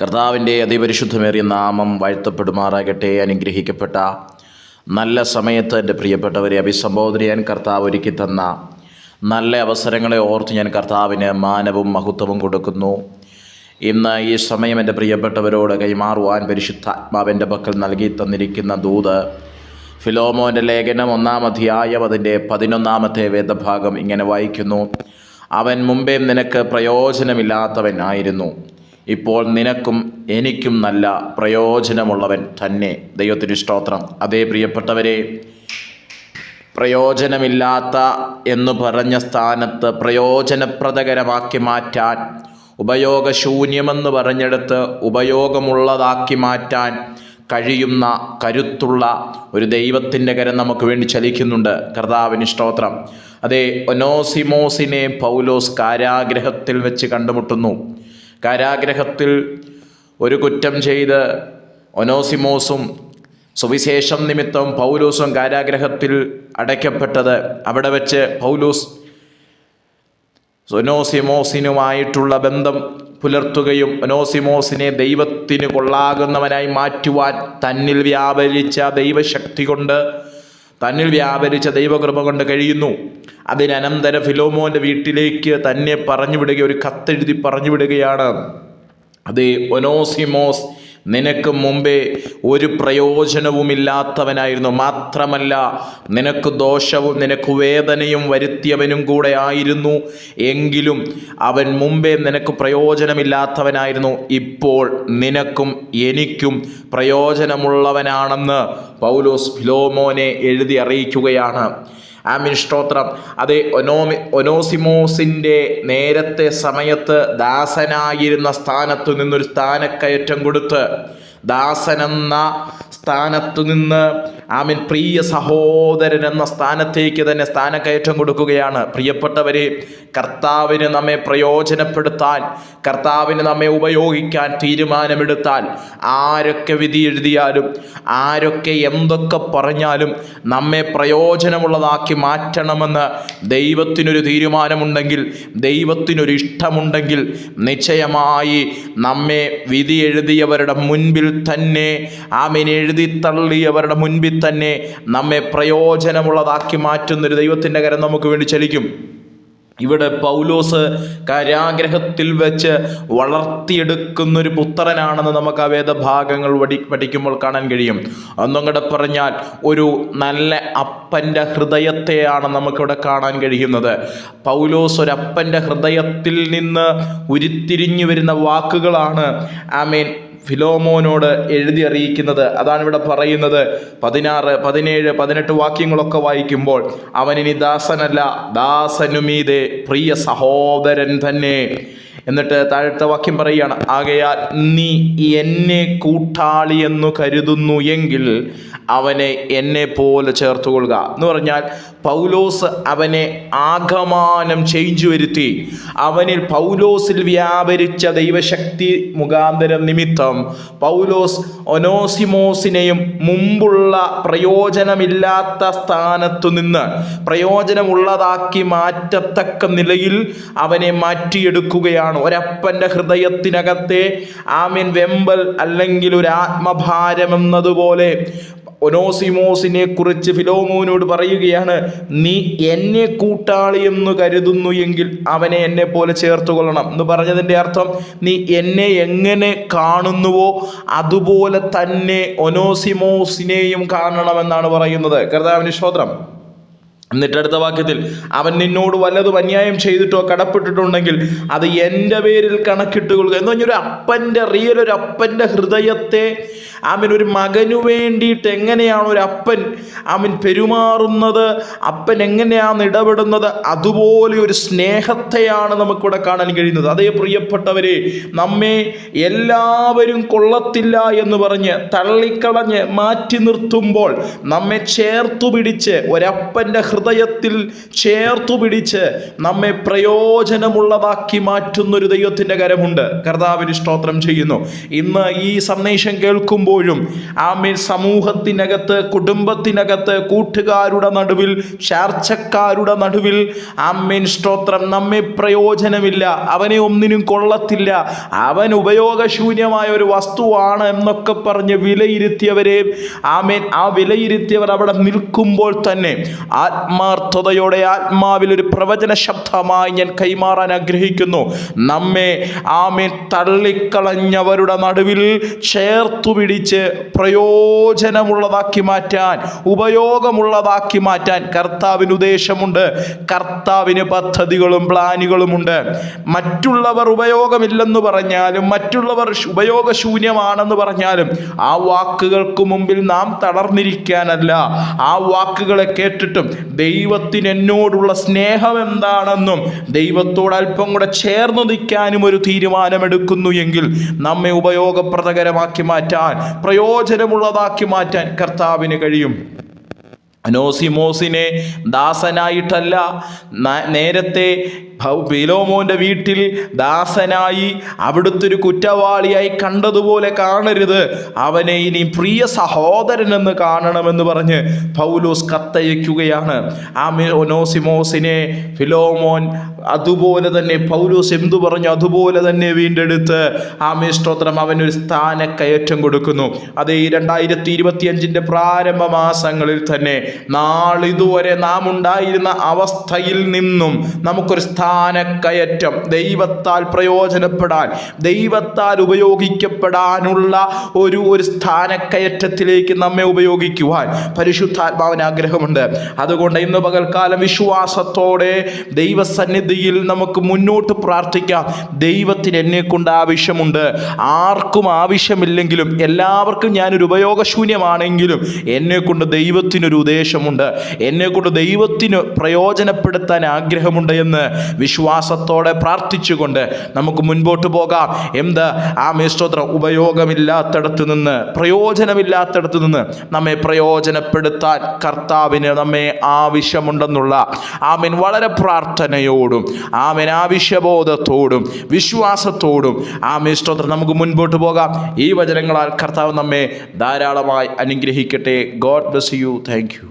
കർത്താവിന്റെ അതിപരിശുദ്ധമേറിയ നാമം വാഴ്ത്തപ്പെടുമാറാകട്ടെ അനുഗ്രഹിക്കപ്പെട്ട നല്ല സമയത്ത് എന്റെ പ്രിയപ്പെട്ടവരെ അഭിസംബോധന ചെയ്യാൻ കർത്താവ് ഒരുക്കി തന്ന നല്ല അവസരങ്ങളെ ഓർത്ത് ഞാൻ കർത്താവിന് മാനവും മഹത്വവും കൊടുക്കുന്നു. ഇന്ന് ഈ സമയം എന്റെ പ്രിയപ്പെട്ടവരോട് കൈമാറുവാൻ പരിശുദ്ധാത്മാവിന്റെ പക്കൽ നൽകി തന്നിരിക്കുന്ന ദൂത് ഫിലോമോന്റെ ലേഖനം ഒന്നാം അധ്യായം അതിന്റെ പതിനൊന്നാമത്തെ വേദഭാഗം ഇങ്ങനെ വായിക്കുന്നു. അവൻ മുമ്പേ നിനക്ക് പ്രയോജനമില്ലാത്തവൻ ആയിരുന്നു. ഇപ്പോൾ നിനക്കും എനിക്കും നല്ല പ്രയോജനമുള്ളവൻ തന്നെ. ദൈവത്തിന് സ്തോത്രം. അതേ പ്രിയപ്പെട്ടവരെ പ്രയോജനമില്ലാത്ത എന്ന് പറഞ്ഞ സ്ഥാനത്ത് പ്രയോജനപ്രദകരമാക്കി മാറ്റാൻ ഉപയോഗശൂന്യമെന്ന് പറഞ്ഞെടുത്ത് ഉപയോഗമുള്ളതാക്കി മാറ്റാൻ കഴിയുന്ന കരുത്തുള്ള ഒരു ദൈവത്തിന്റെ കരം നമുക്ക് വേണ്ടി ചലിക്കുന്നുണ്ട്. കർത്താവിന് സ്തോത്രം. അതേ ഒനോസിമോസിനെ പൗലോസ് കാരാഗ്രഹത്തിൽ വെച്ച് കണ്ടുമുട്ടുന്നു. കാരാഗ്രഹത്തിൽ ഒരു കുറ്റം ചെയ്ത് ഒനോസിമോസും സുവിശേഷം നിമിത്തം പൗലൂസും കാരാഗ്രഹത്തിൽ അടയ്ക്കപ്പെട്ടത് അവിടെ വെച്ച് പൗലൂസ് ഒനോസിമോസിനുമായിട്ടുള്ള ബന്ധം പുലർത്തുകയും ഒനോസിമോസിനെ ദൈവത്തിന് കൊള്ളാകുന്നവനായി മാറ്റുവാൻ തന്നിൽ വ്യാപരിച്ച ദൈവശക്തി കൊണ്ട് തന്നിൽ വ്യാപരിച്ച ദൈവകൃപ കൊണ്ട് കഴിയുന്നു. അതിനനന്തരം ഫിലോമോന്റെ വീട്ടിലേക്ക് തന്നെ പറഞ്ഞു വിടുക ഒരു കത്തെഴുതി പറഞ്ഞു വിടുകയാണ് അതേ ഒനോസിമോസ് നിനക്ക് മുമ്പേ ഒരു പ്രയോജനവുമില്ലാത്തവനായിരുന്നു. മാത്രമല്ല നിനക്ക് ദോഷവും നിനക്ക് വേദനയും വരുത്തിയവനും കൂടെ ആയിരുന്നു. എങ്കിലും അവൻ മുമ്പേ നിനക്ക് പ്രയോജനമില്ലാത്തവനായിരുന്നു. ഇപ്പോൾ നിനക്കും എനിക്കും പ്രയോജനമുള്ളവനാണെന്ന് പൗലോസ് ഫിലോമോനെ എഴുതി അറിയിക്കുകയാണ്. ആമിൻ. സ്തോത്രം. അത് ഒനോമി ഒനോസിമോസിന്റെ നേരത്തെ സമയത്ത് ദാസനായിരുന്ന സ്ഥാനത്തു നിന്നൊരു സ്ഥാനക്കയറ്റം കൊടുത്ത് ദാസനെന്ന സ്ഥാനത്തു നിന്ന് ആമിൻ പ്രിയ സഹോദരൻ എന്ന സ്ഥാനത്തേക്ക് തന്നെ സ്ഥാനക്കയറ്റം കൊടുക്കുകയാണ്. പ്രിയപ്പെട്ടവരെ കർത്താവിന് നമ്മെ പ്രയോജനപ്പെടുത്താൻ കർത്താവിന് നമ്മെ ഉപയോഗിക്കാൻ തീരുമാനമെടുത്താൽ ആരൊക്കെ വിധി എഴുതിയാലും ആരൊക്കെ എന്തൊക്കെ പറഞ്ഞാലും നമ്മെ പ്രയോജനമുള്ളതാക്കി മാറ്റണമെന്ന് ദൈവത്തിനൊരു തീരുമാനമുണ്ടെങ്കിൽ ദൈവത്തിനൊരു ഇഷ്ടമുണ്ടെങ്കിൽ നിശ്ചയമായി നമ്മെ വിധി എഴുതിയവരുടെ മുൻപിൽ തന്നെ ആമീൻ എഴുതി തള്ളിയവരുടെ മുൻപിൽ തന്നെ നമ്മെ പ്രയോജനമുള്ളതാക്കി മാറ്റുന്നൊരു ദൈവത്തിന്റെ കരം നമുക്ക് വേണ്ടി ചലിക്കും. ഇവിടെ പൗലോസ് കാരാഗ്രഹത്തിൽ വെച്ച് വളർത്തിയെടുക്കുന്നൊരു പുത്രനാണെന്ന് നമുക്ക് ആ വേദഭാഗങ്ങൾ പഠി പഠിക്കുമ്പോൾ കാണാൻ കഴിയും. ഒന്നും കൂടെ പറഞ്ഞാൽ ഒരു നല്ല അപ്പന്റെ ഹൃദയത്തെയാണ് നമുക്കിവിടെ കാണാൻ കഴിയുന്നത്. പൗലോസ് ഒരു അപ്പന്റെ ഹൃദയത്തിൽ നിന്ന് ഉരുത്തിരിഞ്ഞു വരുന്ന വാക്കുകളാണ് ആമേൻ ഫിലോമോനോട് എഴുതി അറിയിക്കുന്നത്. അതാണ് ഇവിടെ പറയുന്നത്. പതിനാറ് പതിനേഴ് പതിനെട്ട് വാക്യങ്ങളൊക്കെ വായിക്കുമ്പോൾ അവനിനി ദാസനല്ല ദാസനുമീതെ പ്രിയ സഹോദരൻ തന്നെ. എന്നിട്ട് താഴത്തെ വാക്യം പറയുകയാണ് ആകയാൽ നീ എന്നെ കൂട്ടാളി എന്ന് കരുതുന്നു എങ്കിൽ അവനെ എന്നെ പോലെ ചേർത്തുകൊള്ളുക. എന്ന് പറഞ്ഞാൽ പൗലോസ് അവനെ ആഗമാനം ചേഞ്ച് വരുത്തി. അവനിൽ പൗലോസിൽ വ്യാപരിച്ച ദൈവശക്തി മുഖാന്തരം നിമിത്തം പൗലോസ് ഒനോസിമോസിനെയും മുമ്പുള്ള പ്രയോജനമില്ലാത്ത സ്ഥാനത്തു നിന്ന് പ്രയോജനമുള്ളതാക്കി മാറ്റത്തക്ക നിലയിൽ അവനെ മാറ്റിയെടുക്കുകയാണ്. ഒരപ്പന്റെ ഹൃദയത്തിനകത്തെ ആമീൻ വെമ്പൽ അല്ലെങ്കിൽ ഒരു ആത്മഭാരം എന്നതുപോലെ ഒനോസിമോസിനെ കുറിച്ച് ഫിലോമോനോട് പറയുകയാണ് നീ എന്നെ കൂട്ടാളി എന്ന് കരുതുന്നു എങ്കിൽ അവനെ എന്നെ പോലെ ചേർത്ത് കൊള്ളണം എന്ന് പറഞ്ഞതിന്റെ അർത്ഥം നീ എന്നെ എങ്ങനെ കാണുന്നുവോ അതുപോലെ തന്നെ ഒനോസിമോസിനെയും കാണണമെന്നാണ് പറയുന്നത്. കർത്താവിന് ശ്രോത്രം എന്നിട്ട് അടുത്ത വാക്യത്തിൽ അവൻ നിന്നോട് വല്ലതും അന്യായം ചെയ്തിട്ടോ കടപ്പെട്ടിട്ടുണ്ടെങ്കിൽ അത് എന്റെ പേരിൽ കണക്കിട്ട് കൊള്ളുക എന്ന് പറഞ്ഞൊരു അപ്പന്റെ റിയൽ ഒരു അപ്പന്റെ ഹൃദയത്തെ ആമൻ ഒരു മകനു വേണ്ടിയിട്ട് എങ്ങനെയാണ് ഒരു അപ്പൻ ആമൻ പെരുമാറുന്നത്? അപ്പൻ എങ്ങനെയാണ് ഇടപെടുന്നത്? അതുപോലെ ഒരു സ്നേഹത്തെയാണ് നമുക്കിവിടെ കാണാൻ കഴിയുന്നത്. അതേ പ്രിയപ്പെട്ടവരെ നമ്മെ എല്ലാവരും കൊള്ളത്തില്ല എന്ന് പറഞ്ഞ് തള്ളിക്കളഞ്ഞ് മാറ്റി നിർത്തുമ്പോൾ നമ്മെ ചേർത്തു പിടിച്ച് ഒരപ്പന്റെ ഹൃദയത്തിൽ ചേർത്തു പിടിച്ച് നമ്മെ പ്രയോജനമുള്ളതാക്കി മാറ്റുന്നൊരു ദൈവത്തിന്റെ കരമുണ്ട്. കർത്താവിന് സ്തോത്രം ചെയ്യുന്നു. ഇന്ന് ഈ സന്ദേശം കേൾക്കുമ്പോഴും ആമീൻ സമൂഹത്തിനകത്ത് കുടുംബത്തിനകത്ത് കൂട്ടുകാരുടെ നടുവിൽ ചാർച്ചക്കാരുടെ നടുവിൽ ആമീൻ സ്തോത്രം. നമ്മെ പ്രയോജനമില്ല അവനെ ഒന്നിനും കൊള്ളത്തില്ല. അവൻ ഉപയോഗശൂന്യമായ ഒരു വസ്തുവാണ് എന്നൊക്കെ പറഞ്ഞ് വിലയിരുത്തിയവരെ ആമേൻ ആ വിലയിരുത്തിയവർ അവിടെ നിൽക്കുമ്പോൾ തന്നെ ആത്മാർത്ഥതയോടെ ആത്മാവിൽ ഒരു പ്രവചന ശബ്ദമായി ഞാൻ കൈമാറാൻ ആഗ്രഹിക്കുന്നു. നമ്മെ ആമേൻ തള്ളിക്കളഞ്ഞവരുടെ നടുവിൽ ചേർത്തു പിടിച്ച് പ്രയോജനമുള്ളതാക്കി മാറ്റാൻ ഉപയോഗമുള്ളതാക്കി മാറ്റാൻ കർത്താവിന് ഉദ്ദേശമുണ്ട്. കർത്താവിന് പദ്ധതികളും പ്ലാനുകളുമുണ്ട്. മറ്റുള്ളവർ ഉപയോഗമില്ലെന്ന് പറഞ്ഞാലും മറ്റുള്ളവർ ഉപയോഗശൂന്യമാണെന്ന് പറഞ്ഞാലും ആ വാക്കുകൾക്ക് മുമ്പിൽ നാം തളർന്നിരിക്കാനല്ല. ആ വാക്കുകളെ കേട്ടിട്ടും ദൈവത്തിന് എന്നോടുള്ള സ്നേഹം എന്താണെന്നും ദൈവത്തോട് അല്പം കൂടെ ചേർന്ന് നിൽക്കാനും ഒരു തീരുമാനമെടുക്കുന്നു എങ്കിൽ നമ്മെ ഉപയോഗപ്രദകരമാക്കി മാറ്റാൻ പ്രയോജനമുള്ളതാക്കി മാറ്റാൻ കർത്താവിന് കഴിയും. അനോസിമോസിനെ ദാസനായിട്ടല്ല നേരത്തെ ബിലോമോന്റെ വീട്ടിൽ ദാസനായി അവിടുത്തെ ഒരു കുറ്റവാളിയായി കണ്ടതുപോലെ കാണരുത്. അവനെ ഇനി പ്രിയ സഹോദരനെന്ന് കാണണമെന്ന് പറഞ്ഞ് പൗലോസ് കത്തയക്കുകയാണ്. ആ ഒനോസിമോസിനെ ഫിലോമോൻ അതുപോലെ തന്നെ പൗലോസ് എന്തു പറഞ്ഞു? അതുപോലെ തന്നെ വീണ്ടെടുത്ത് ആ സ്തോത്രം അവനൊരു സ്ഥാനക്കയറ്റം കൊടുക്കുന്നു. അതേ രണ്ടായിരത്തി ഇരുപത്തിയഞ്ചിന്റെ പ്രാരംഭ മാസങ്ങളിൽ തന്നെ നാളിതുവരെ നാം ഉണ്ടായിരുന്ന അവസ്ഥയിൽ നിന്നും നമുക്കൊരു സ്ഥാനക്കയറ്റം ദൈവത്താൽ പ്രയോജനപ്പെടാൻ ദൈവത്താൽ ഉപയോഗിക്കപ്പെടാനുള്ള ഒരു ഒരു സ്ഥാനക്കയറ്റത്തിലേക്ക് നമ്മെ ഉപയോഗിക്കുവാൻ പരിശുദ്ധാത്മാവിന് ആഗ്രഹമുണ്ട്. അതുകൊണ്ട് ഇന്ന് പകൽക്കാലം വിശ്വാസത്തോടെ ദൈവസന്നിധിയിൽ നമുക്ക് മുന്നോട്ട് പ്രാർത്ഥിക്കാം. ദൈവത്തിന് എന്നെ കൊണ്ട് ആവശ്യമുണ്ട്. ആർക്കും ആവശ്യമില്ലെങ്കിലും എല്ലാവർക്കും ഞാനൊരു ഉപയോഗശൂന്യമാണെങ്കിലും എന്നെ കൊണ്ട് ദൈവത്തിനൊരു ഉദ്ദേശമുണ്ട്. എന്നെ കൊണ്ട് ദൈവത്തിന് പ്രയോജനപ്പെടുത്താൻ ആഗ്രഹമുണ്ട് എന്ന് വിശ്വാസത്തോടെ പ്രാർത്ഥിച്ചുകൊണ്ട് നമുക്ക് മുൻപോട്ട് പോകാം. എന്ത്? ആ മേസ്തോത്രം ഉപയോഗമില്ലാത്തടത്ത് നിന്ന് പ്രയോജനമില്ലാത്തടത്ത് നിന്ന് നമ്മെ പ്രയോജനപ്പെടുത്താൻ കർത്താവിന് നമ്മെ ആവശ്യമുണ്ടെന്നുള്ള ആമൻ. വളരെ പ്രാർത്ഥനയോടും ആമൻ ആവശ്യബോധത്തോടും വിശ്വാസത്തോടും ആ മേസ്തോത്രം നമുക്ക് മുൻപോട്ട് പോകാം. ഈ വചനങ്ങളാൽ കർത്താവ് നമ്മെ ധാരാളമായി അനുഗ്രഹിക്കട്ടെ. God bless you. Thank you.